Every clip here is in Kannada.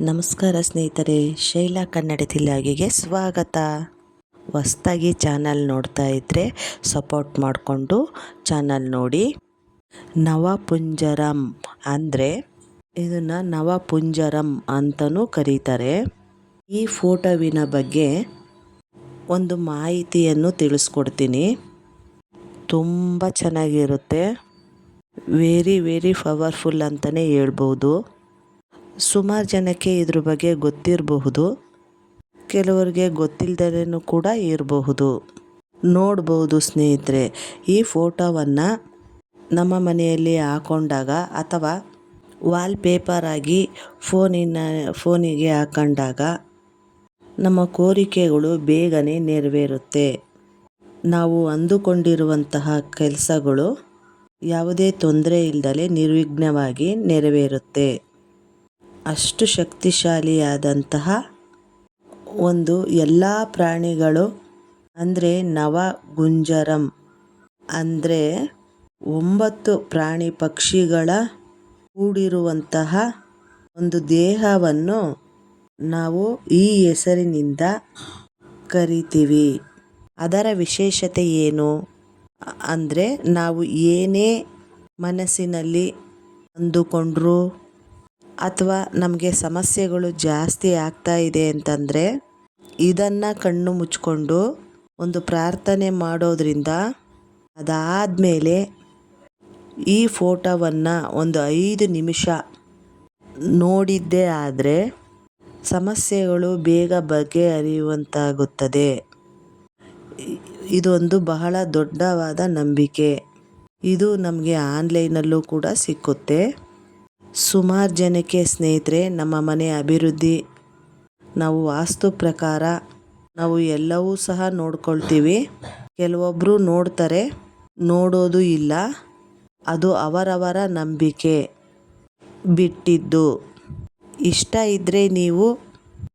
ನಮಸ್ಕಾರ ಸ್ನೇಹಿತರೆ, ಶೈಲಾ ಕನ್ನಡ ತಿಲಾಗಿಗೆ ಸ್ವಾಗತ. ಹೊಸ್ದಾಗಿ ಚಾನಲ್ ನೋಡ್ತಾ ಇದ್ದರೆ ಸಪೋರ್ಟ್ ಮಾಡಿಕೊಂಡು ಚಾನಲ್ ನೋಡಿ. ನವಪುಂಜರಂ ಅಂದರೆ ಇದನ್ನು ನವಪುಂಜರಂ ಅಂತಲೂ ಕರೀತಾರೆ. ಈ ಫೋಟೋವಿನ ಬಗ್ಗೆ ಒಂದು ಮಾಹಿತಿಯನ್ನು ತಿಳಿಸ್ಕೊಡ್ತೀನಿ. ತುಂಬ ಚೆನ್ನಾಗಿರುತ್ತೆ. ವೆರಿ ವೆರಿ ಪವರ್ಫುಲ್ ಅಂತಲೇ ಹೇಳ್ಬೋದು. ಸುಮಾರು ಜನಕ್ಕೆ ಇದ್ರ ಬಗ್ಗೆ ಗೊತ್ತಿರಬಹುದು. ಕೆಲವರಿಗೆ ಗೊತ್ತಿಲ್ಲದೇನೂ ಕೂಡ ಇರಬಹುದು. ನೋಡಬಹುದು ಸ್ನೇಹಿತರೆ, ಈ ಫೋಟೋವನ್ನು ನಮ್ಮ ಮನೆಯಲ್ಲಿ ಹಾಕೊಂಡಾಗ ಅಥವಾ ವಾಲ್ ಪೇಪರ್ ಆಗಿ ಫೋನಿನ, ಫೋನಿಗೆ ಹಾಕೊಂಡಾಗ ನಮ್ಮ ಕೋರಿಕೆಗಳು ಬೇಗನೆ ನೆರವೇರುತ್ತೆ. ನಾವು ಅಂದುಕೊಂಡಿರುವಂತಹ ಕೆಲಸಗಳು ಯಾವುದೇ ತೊಂದರೆ ಇಲ್ಲದಲೇ ನಿರ್ವಿಘ್ನವಾಗಿ ನೆರವೇರುತ್ತೆ. ಅಷ್ಟು ಶಕ್ತಿಶಾಲಿಯಾದಂತಹ ಒಂದು ಎಲ್ಲ ಪ್ರಾಣಿಗಳು ಅಂದರೆ ನವಗುಂಜರಂ. ಅಂದರೆ ಒಂಬತ್ತು ಪ್ರಾಣಿ ಪಕ್ಷಿಗಳ ಕೂಡಿರುವಂತಹ ಒಂದು ದೇಹವನ್ನು ನಾವು ಈ ಹೆಸರಿನಿಂದ ಕರಿತೀವಿ. ಅದರ ವಿಶೇಷತೆ ಏನು? ಅಂದರೆ ನಾವು ಏನೇ ಮನಸ್ಸಿನಲ್ಲಿ ಅಂದುಕೊಂಡ್ರೂ ಅಥವಾ ನಮಗೆ ಸಮಸ್ಯೆಗಳು ಜಾಸ್ತಿ ಆಗ್ತಾ ಇದೆ ಅಂತಂದರೆ ಇದನ್ನು ಕಣ್ಣು ಮುಚ್ಕೊಂಡು ಒಂದು ಪ್ರಾರ್ಥನೆ ಮಾಡೋದರಿಂದ ಅದಾದಮೇಲೆ ಈ ಫೋಟೋವನ್ನು ಒಂದು ಐದು ನಿಮಿಷ ನೋಡಿದ್ದೇ ಆದರೆ ಸಮಸ್ಯೆಗಳು ಬೇಗ ಬಗೆಹರಿಯುವಂತಾಗುತ್ತದೆ. ಇದೊಂದು ಬಹಳ ದೊಡ್ಡವಾದ ನಂಬಿಕೆ. ಇದು ನಮಗೆ ಆನ್ಲೈನಲ್ಲೂ ಕೂಡ ಸಿಕ್ಕುತ್ತೆ. ಸುಮಾರು ಜನಕ್ಕೆ ಸ್ನೇಹಿತರೆ, ನಮ್ಮ ಮನೆ ಅಭಿವೃದ್ಧಿ ನಾವು ವಾಸ್ತು ಪ್ರಕಾರ ನಾವು ಎಲ್ಲವೂ ಸಹ ನೋಡ್ಕೊಳ್ತೀವಿ. ಕೆಲವೊಬ್ಬರು ನೋಡ್ತಾರೆ, ನೋಡೋದು ಇಲ್ಲ. ಅದು ಅವರವರ ನಂಬಿಕೆ. ಬಿಟ್ಟಿದ್ದು. ಇಷ್ಟ ಇದ್ದರೆ ನೀವು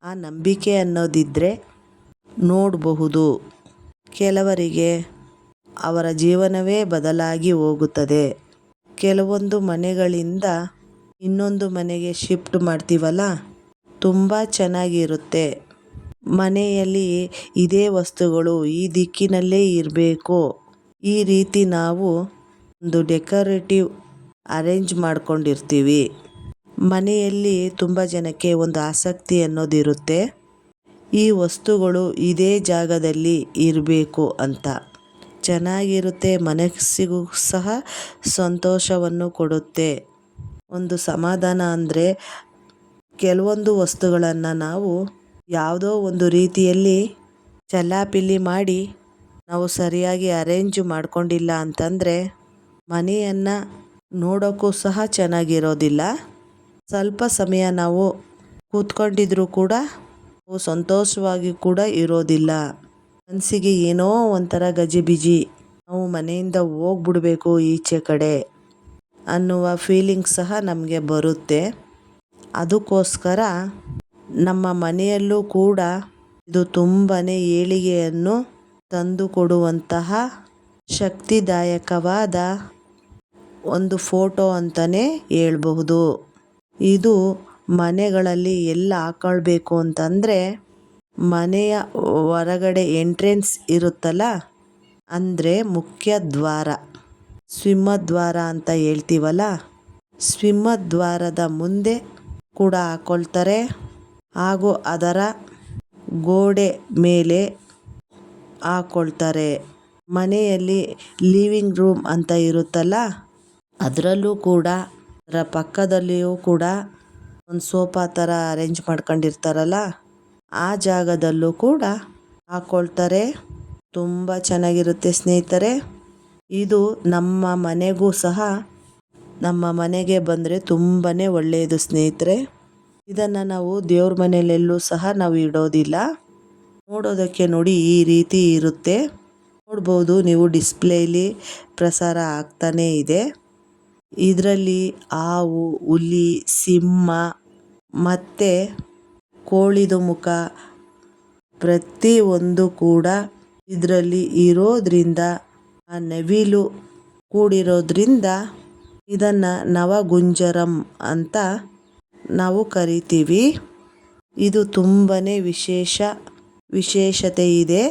ಆ ನಂಬಿಕೆ ಅನ್ನೋದಿದ್ದರೆ ನೋಡಬಹುದು. ಕೆಲವರಿಗೆ ಅವರ ಜೀವನವೇ ಬದಲಾಗಿ ಹೋಗುತ್ತದೆ. ಕೆಲವೊಂದು ಮನೆಗಳಿಂದ ಇನ್ನೊಂದು ಮನೆಗೆ ಶಿಫ್ಟ್ ಮಾಡ್ತೀವಲ್ಲ? ತುಂಬ ಚೆನ್ನಾಗಿರುತ್ತೆ. ಮನೆಯಲ್ಲಿ ಇದೇ ವಸ್ತುಗಳು ಈ ದಿಕ್ಕಿನಲ್ಲೇ ಇರಬೇಕು. ಈ ರೀತಿ ನಾವು ಒಂದು ಡೆಕೋರೇಟಿವ್ ಅರೇಂಜ್ ಮಾಡ್ಕೊಂಡಿರ್ತೀವಿ. ಮನೆಯಲ್ಲಿ ತುಂಬ ಜನಕ್ಕೆ ಒಂದು ಆಸಕ್ತಿ ಅನ್ನೋದಿರುತ್ತೆ. ಈ ವಸ್ತುಗಳು ಇದೇ ಜಾಗದಲ್ಲಿ ಇರಬೇಕು ಅಂತ. ಚೆನ್ನಾಗಿರುತ್ತೆ, ಮನಸ್ಸಿಗೂ ಸಹ ಸಂತೋಷವನ್ನು ಕೊಡುತ್ತೆ. ಒಂದು ಸಮಾಧಾನ ಅಂದರೆ ಕೆಲವೊಂದು ವಸ್ತುಗಳನ್ನು ನಾವು ಯಾವುದೋ ಒಂದು ರೀತಿಯಲ್ಲಿ ಚಲ್ಲಾಪಿಲ್ಲಿ ಮಾಡಿ ನಾವು ಸರಿಯಾಗಿ ಅರೇಂಜ್ ಮಾಡಿಕೊಂಡಿಲ್ಲ ಅಂತಂದರೆ ಮನೆಯನ್ನು ನೋಡೋಕ್ಕೂ ಸಹ ಚೆನ್ನಾಗಿರೋದಿಲ್ಲ. ಸ್ವಲ್ಪ ಸಮಯ ನಾವು ಕೂತ್ಕೊಂಡಿದ್ರೂ ಕೂಡ ಸಂತೋಷವಾಗಿ ಕೂಡ ಇರೋದಿಲ್ಲ. ಮನಸ್ಸಿಗೆ ಏನೋ ಒಂಥರ ಗಜಿಬಿಜಿ. ನಾವು ಮನೆಯಿಂದ ಹೋಗ್ಬಿಡ್ಬೇಕು ಈಚೆ ಕಡೆ. ಅನ್ನುವ ಫೀಲಿಂಗ್ ಸಹ ನಮಗೆ ಬರುತ್ತೆ. ಅದಕ್ಕೋಸ್ಕರ ನಮ್ಮ ಮನೆಯಲ್ಲೂ ಕೂಡ ಇದು ತುಂಬಾ ಏಳಿಗೆಯನ್ನು ತಂದುಕೊಡುವಂತಹ ಶಕ್ತಿದಾಯಕವಾದ ಒಂದು ಫೋಟೋ ಅಂತಲೇ ಹೇಳ್ಬಹುದು. ಇದು ಮನೆಗಳಲ್ಲಿ ಎಲ್ಲ ಹಾಕೊಳ್ಬೇಕು ಅಂತಂದರೆ ಮನೆಯ ಹೊರಗಡೆ ಎಂಟ್ರೆನ್ಸ್ ಇರುತ್ತಲ್ಲ, ಅಂದರೆ ಮುಖ್ಯ ದ್ವಾರ. ಸಿಂಹದ್ವಾರ ಅಂತ ಹೇಳ್ತೀವಲ್ಲ? ಸಿಂಹದ್ವಾರದ ಮುಂದೆ ಕೂಡ ಹಾಕ್ಕೊಳ್ತಾರೆ ಹಾಗೂ ಅದರ ಗೋಡೆ ಮೇಲೆ ಹಾಕ್ಕೊಳ್ತಾರೆ ಮನೆಯಲ್ಲಿ ಲಿವಿಂಗ್ ರೂಮ್ ಅಂತ ಇರುತ್ತಲ್ಲ, ಅದರಲ್ಲೂ ಕೂಡ, ಅದರ ಪಕ್ಕದಲ್ಲಿಯೂ ಕೂಡ ಒಂದು ಸೋಫಾ ಥರ ಅರೇಂಜ್ ಮಾಡ್ಕೊಂಡಿರ್ತಾರಲ್ಲ, ಆ ಜಾಗದಲ್ಲೂ ಕೂಡ ಹಾಕ್ಕೊಳ್ತಾರೆ ತುಂಬ ಚೆನ್ನಾಗಿರುತ್ತೆ ಸ್ನೇಹಿತರೆ. ಇದು ನಮ್ಮ ಮನೆಗೂ ಸಹ ನಮ್ಮ ಮನೆಗೆ ಬಂದರೆ ತುಂಬಾ ಒಳ್ಳೆಯದು, ಸ್ನೇಹಿತರೆ. ಇದನ್ನು ನಾವು ದೇವ್ರ ಮನೆಯಲ್ಲೆಲ್ಲೂ ಸಹ ನಾವು ಇಡೋದಿಲ್ಲ. ನೋಡೋದಕ್ಕೆ ನೋಡಿ ಈ ರೀತಿ ಇರುತ್ತೆ. ನೋಡ್ಬೋದು ನೀವು ಡಿಸ್ಪ್ಲೇಲಿ ಪ್ರಸಾರ ಆಗ್ತಾನೇ ಇದೆ. ಇದರಲ್ಲಿ ಹಾವು, ಹುಲಿ, ಸಿಂಹ ಮತ್ತು ಕೋಳಿದು ಮುಖ ಪ್ರತಿಯೊಂದು ಕೂಡ ಇದರಲ್ಲಿ ಇರೋದ್ರಿಂದ ಆ ನವಿಲು ಕೂಡಿರೋದ್ರಿಂದ ಇದನ್ನು ನವಗುಂಜರಂ ಅಂತ ನಾವು ಕರಿತೀವಿ. ಇದು ತುಂಬಾ ವಿಶೇಷ ವಿಶೇಷತೆ ಇದೆ.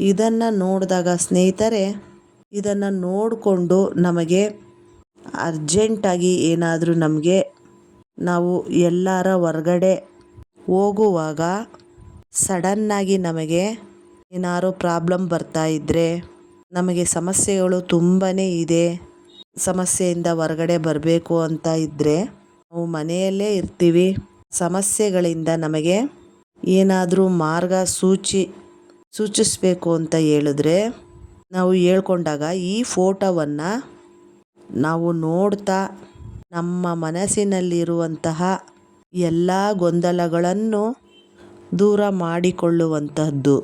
ಇದನ್ನು ನೋಡಿದಾಗ ಸ್ನೇಹಿತರೆ, ಇದನ್ನು ನೋಡಿಕೊಂಡು ನಮಗೆ ಅರ್ಜೆಂಟಾಗಿ ಏನಾದರೂ ನಮಗೆ ನಾವು ಎಲ್ಲರ ಹೊರಗಡೆ ಹೋಗುವಾಗ ಸಡನ್ನಾಗಿ ನಮಗೆ ಏನಾದ್ರು ಪ್ರಾಬ್ಲಮ್ ಬರ್ತಾ ಇದ್ದರೆ ನಮಗೆ ಸಮಸ್ಯೆಗಳು ತುಂಬಾ ಇದೆ. ಸಮಸ್ಯೆಯಿಂದ ಹೊರಗಡೆ ಬರಬೇಕು ಅಂತ ಇದ್ದರೆ ನಾವು ಮನೆಯಲ್ಲೇ ಇರ್ತೀವಿ. ಸಮಸ್ಯೆಗಳಿಂದ ನಮಗೆ ಏನಾದರೂ ಮಾರ್ಗ ಸೂಚಿ, ಸೂಚಿಸಬೇಕು ಅಂತ ಹೇಳಿದ್ರೆ ನಾವು ಹೇಳ್ಕೊಂಡಾಗ ಈ ಫೋಟೋವನ್ನು ನಾವು ನೋಡ್ತಾ ನಮ್ಮ ಮನಸ್ಸಿನಲ್ಲಿರುವಂತಹ ಎಲ್ಲ ಗೊಂದಲಗಳನ್ನು ದೂರ ಮಾಡಿಕೊಳ್ಳುವಂತಹದ್ದು.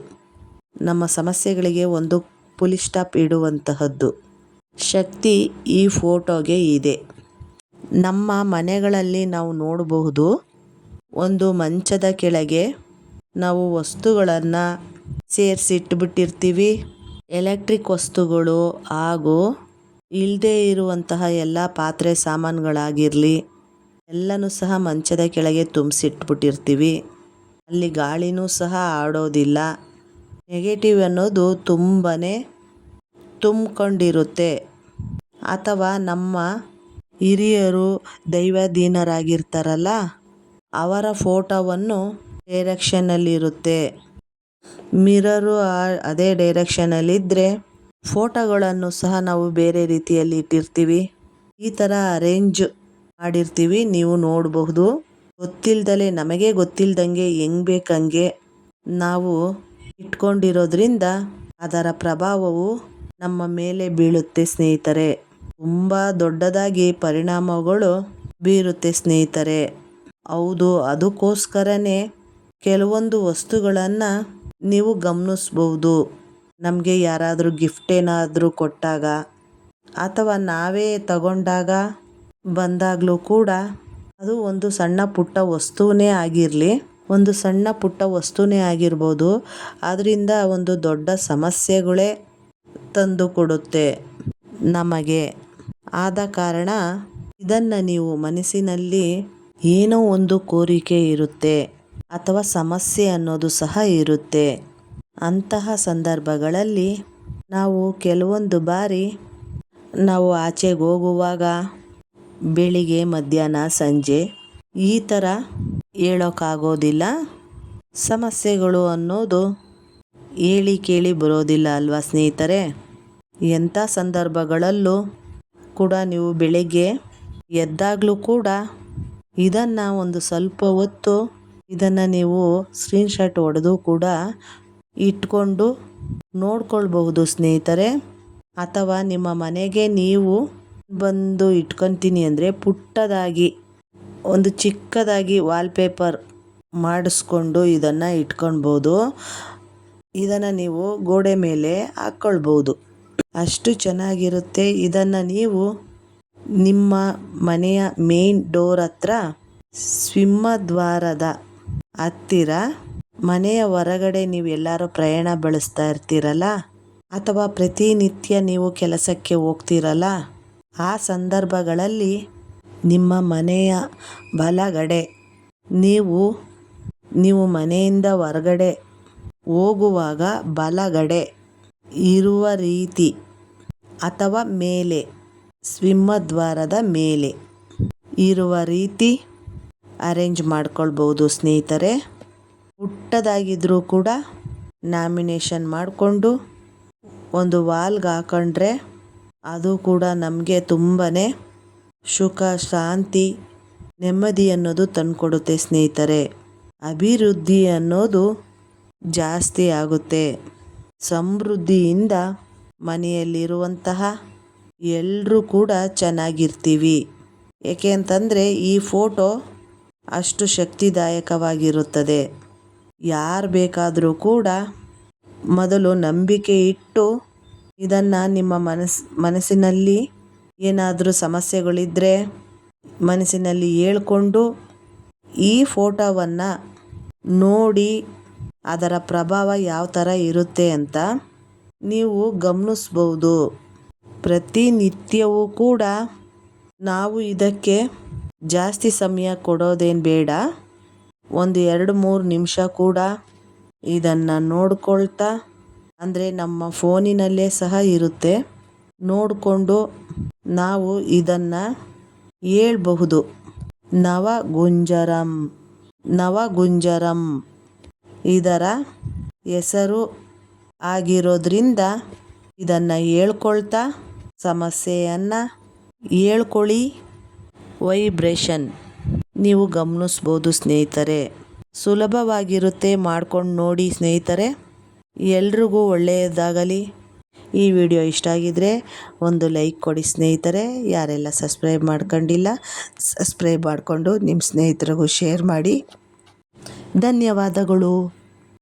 ನಮ್ಮ ಸಮಸ್ಯೆಗಳಿಗೆ ಒಂದು ಪುಲಿ ಸ್ಟಾಪ್ ಇಡುವಂತಹದ್ದು. ಶಕ್ತಿ ಈ ಫೋಟೋಗೆ ಇದೆ. ನಮ್ಮ ಮನೆಗಳಲ್ಲಿ ನಾವು ನೋಡಬಹುದು, ಒಂದು ಮಂಚದ ಕೆಳಗೆ ನಾವು ವಸ್ತುಗಳನ್ನು ಸೇರಿಸಿಟ್ಬಿಟ್ಟಿರ್ತೀವಿ. ಎಲೆಕ್ಟ್ರಿಕ್ ವಸ್ತುಗಳು ಹಾಗೂ ಇಲ್ಲದೇ ಇರುವಂತಹ ಎಲ್ಲ ಪಾತ್ರೆ ಸಾಮಾನುಗಳಾಗಿರಲಿ, ಎಲ್ಲನೂ ಸಹ ಮಂಚದ ಕೆಳಗೆ ತುಂಬಿಸಿಟ್ಬಿಟ್ಟಿರ್ತೀವಿ. ಅಲ್ಲಿ ಗಾಳಿನೂ ಸಹ ಆಡೋದಿಲ್ಲ. ನೆಗೆಟಿವ್ ಅನ್ನೋದು ತುಂಬನೇ ತುಂಬಿಕೊಂಡಿರುತ್ತೆ. ಅಥವಾ ನಮ್ಮ ಹಿರಿಯರು ದೈವಾಧೀನರಾಗಿರ್ತಾರಲ್ಲ, ಅವರ ಫೋಟೋವನ್ನು ಡೈರೆಕ್ಷನ್ನಲ್ಲಿರುತ್ತೆ ಮಿರರು ಅದೇ ಡೈರೆಕ್ಷನಲ್ಲಿದ್ದರೆ ಫೋಟೋಗಳನ್ನು ಸಹ ನಾವು ಬೇರೆ ರೀತಿಯಲ್ಲಿ ಇಟ್ಟಿರ್ತೀವಿ. ಈ ಥರ ಅರೇಂಜ್ ಮಾಡಿರ್ತೀವಿ, ನೀವು ನೋಡಬಹುದು. ಗೊತ್ತಿಲ್ದಲೆ, ನಮಗೆ ಗೊತ್ತಿಲ್ದಂಗೆ ಹೆಂಗೆ ಬೇಕಂಗೆ ನಾವು ಇಟ್ಕೊಂಡಿರೋದ್ರಿಂದ ಅದರ ಪ್ರಭಾವವು ನಮ್ಮ ಮೇಲೆ ಬೀಳುತ್ತೆ ಸ್ನೇಹಿತರೆ. ತುಂಬ ದೊಡ್ಡದಾಗಿ ಪರಿಣಾಮಗಳು ಬೀರುತ್ತೆ ಸ್ನೇಹಿತರೆ. ಹೌದು, ಅದಕ್ಕೋಸ್ಕರನೇ ಕೆಲವೊಂದು ವಸ್ತುಗಳನ್ನು ನೀವು ಗಮನಿಸ್ಬೋದು. ನಮಗೆ ಯಾರಾದರೂ ಗಿಫ್ಟ್ ಏನಾದರೂ ಕೊಟ್ಟಾಗ ಅಥವಾ ನಾವೇ ತಗೊಂಡಾಗ ಬಂದಾಗಲೂ ಕೂಡ ಅದು ಒಂದು ಸಣ್ಣ ಪುಟ್ಟ ವಸ್ತುವೇ ಆಗಿರಲಿ. ಒಂದು ಸಣ್ಣ ಪುಟ್ಟ ವಸ್ತುವೇ ಆಗಿರ್ಬೋದು. ಅದರಿಂದ ಒಂದು ದೊಡ್ಡ ಸಮಸ್ಯೆಗಳೇ ತಂದು ಕೊಡುತ್ತೆ ನಮಗೆ. ಆದ ಕಾರಣ ಇದನ್ನು ನೀವು ಮನಸ್ಸಿನಲ್ಲಿ ಏನೋ ಒಂದು ಕೋರಿಕೆ ಇರುತ್ತೆ ಅಥವಾ ಸಮಸ್ಯೆ ಅನ್ನೋದು ಸಹ ಇರುತ್ತೆ. ಅಂತಹ ಸಂದರ್ಭಗಳಲ್ಲಿ ನಾವು ಕೆಲವೊಂದು ಬಾರಿ ನಾವು ಆಚೆಗೆ ಹೋಗುವಾಗ, ಬೆಳಿಗ್ಗೆ, ಮಧ್ಯಾಹ್ನ, ಸಂಜೆ ಈ ಥರ ಹೇಳೋಕ್ಕಾಗೋದಿಲ್ಲ ಸಮಸ್ಯೆಗಳು ಅನ್ನೋದು ಹೇಳಿ ಕೇಳಿ ಬರೋದಿಲ್ಲ ಅಲ್ವಾ ಸ್ನೇಹಿತರೆ? ಎಂಥ ಸಂದರ್ಭಗಳಲ್ಲೂ ಕೂಡ ನೀವು ಬೆಳಗ್ಗೆ ಎದ್ದಾಗಲೂ ಕೂಡ ಇದನ್ನು ಒಂದು ಸ್ವಲ್ಪ ಹೊತ್ತು ಇದನ್ನು ನೀವು ಸ್ಕ್ರೀನ್ಶಾಟ್ ಹೊಡೆದು ಕೂಡ ಇಟ್ಕೊಂಡು ನೋಡ್ಕೊಳ್ಬಹುದು ಸ್ನೇಹಿತರೆ. ಅಥವಾ ನಿಮ್ಮ ಮನೆಗೆ ನೀವು ಬಂದು ಇಟ್ಕೊತೀನಿ ಅಂದರೆ ಪುಟ್ಟದಾಗಿ ಒಂದು ಚಿಕ್ಕದಾಗಿ ವಾಲ್ಪೇಪರ್ ಮಾಡಿಸ್ಕೊಂಡು ಇದನ್ನು ಇಟ್ಕೊಳ್ಬೋದು. ಇದನ್ನು ನೀವು ಗೋಡೆ ಮೇಲೆ ಹಾಕ್ಕೊಳ್ಬೋದು ಅಷ್ಟು ಚೆನ್ನಾಗಿರುತ್ತೆ. ಇದನ್ನು ನೀವು ನಿಮ್ಮ ಮನೆಯ ಮೇನ್ ಡೋರ್ ಹತ್ರ ಸಿಂಹದ್ವಾರದ ಹತ್ತಿರ, ಮನೆಯ ಹೊರಗಡೆ ನೀವು ಎಲ್ಲರೂ ಪ್ರಯಾಣ ಬಳಸ್ತಾ ಇರ್ತೀರಲ್ಲ, ಅಥವಾ ಪ್ರತಿನಿತ್ಯ ನೀವು ಕೆಲಸಕ್ಕೆ ಹೋಗ್ತೀರಲ್ಲ, ಆ ಸಂದರ್ಭಗಳಲ್ಲಿ ನಿಮ್ಮ ಮನೆಯ ಬಲಗಡೆ. ನೀವು ನೀವು ಮನೆಯಿಂದ ಹೊರಗಡೆ ಹೋಗುವಾಗ ಬಲಗಡೆ ಇರುವ ರೀತಿ ಅಥವಾ ಮೇಲೆ, ಸಿಂಹದ್ವಾರದ ಮೇಲೆ ಇರುವ ರೀತಿ ಅರೇಂಜ್ ಮಾಡ್ಕೊಳ್ಬೋದು ಸ್ನೇಹಿತರೆ. ಪುಟ್ಟದಾಗಿದ್ದರೂ ಕೂಡ ನಾಮಿನೇಷನ್ ಮಾಡಿಕೊಂಡು ಒಂದು ವಾಲ್ಗೆ ಹಾಕೊಂಡ್ರೆ ಅದು ಕೂಡ ನಮಗೆ ತುಂಬಾ ಸುಖ ಶಾಂತಿ, ನೆಮ್ಮದಿ ಅನ್ನೋದು ತಂದುಕೊಡುತ್ತೆ ಸ್ನೇಹಿತರೆ. ಅಭಿವೃದ್ಧಿ ಅನ್ನೋದು ಜಾಸ್ತಿ ಆಗುತ್ತೆ. ಸಮೃದ್ಧಿಯಿಂದ ಮನೆಯಲ್ಲಿರುವಂತಹ ಎಲ್ಲರೂ ಕೂಡ ಚೆನ್ನಾಗಿರ್ತೀವಿ. ಏಕೆ ಅಂತಂದರೆ ಈ ಫೋಟೋ ಅಷ್ಟು ಶಕ್ತಿದಾಯಕವಾಗಿರುತ್ತದೆ. ಯಾರು ಬೇಕಾದರೂ ಕೂಡ ಮೊದಲು ನಂಬಿಕೆ ಇಟ್ಟು ಇದನ್ನು ನಿಮ್ಮ ಮನಸ್, ಮನಸ್ಸಿನಲ್ಲಿ ಏನಾದರೂ ಸಮಸ್ಯೆಗಳಿದ್ದರೆ ಮನಸ್ಸಿನಲ್ಲಿ ಹೇಳ್ಕೊಂಡು ಈ ಫೋಟೋವನ್ನು ನೋಡಿ ಅದರ ಪ್ರಭಾವ ಯಾವ ಥರ ಇರುತ್ತೆ ಅಂತ ನೀವು ಗಮನಿಸ್ಬೋದು. ಪ್ರತಿನಿತ್ಯವೂ ಕೂಡ ನಾವು ಇದಕ್ಕೆ ಜಾಸ್ತಿ ಸಮಯ ಕೊಡೋದೇನು ಬೇಡ. ಒಂದು ಎರಡು ಮೂರು ನಿಮಿಷ ಕೂಡ ಇದನ್ನು ನೋಡ್ಕೊಳ್ತಾ, ಅಂದರೆ ನಮ್ಮ ಫೋನಿನಲ್ಲೇ ಸಹ ಇರುತ್ತೆ. ನೋಡಿಕೊಂಡು ನಾವು ಇದನ್ನು ಹೇಳ್ಬಹುದು. ನವಗುಂಜರಂ ನವಗುಂಜರಂ. ಇದರ ಹೆಸರು ಆಗಿರೋದ್ರಿಂದ ಇದನ್ನು ಹೇಳ್ಕೊಳ್ತಾ ಸಮಸ್ಯೆಯನ್ನು ಹೇಳ್ಕೊಳ್ಳಿ. ವೈಬ್ರೇಷನ್. ನೀವು ಗಮನಿಸ್ಬೋದು ಸ್ನೇಹಿತರೆ. ಸುಲಭವಾಗಿರುತ್ತೆ ಮಾಡ್ಕೊಂಡು ನೋಡಿ ಸ್ನೇಹಿತರೆ. ಎಲ್ರಿಗೂ ಒಳ್ಳೆಯದಾಗಲಿ. ಈ ವಿಡಿಯೋ ಇಷ್ಟ ಆಗಿದ್ದರೆ ಒಂದು ಲೈಕ್ ಕೊಡಿ ಸ್ನೇಹಿತರೆ. ಯಾರೆಲ್ಲ ಸಬ್ಸ್ಕ್ರೈಬ್ ಮಾಡ್ಕೊಂಡಿಲ್ಲ, ಸಬ್ಸ್ಕ್ರೈಬ್ ಮಾಡಿಕೊಂಡು ನಿಮ್ಮ ಸ್ನೇಹಿತರಿಗೂ ಶೇರ್ ಮಾಡಿ. ಧನ್ಯವಾದಗಳು.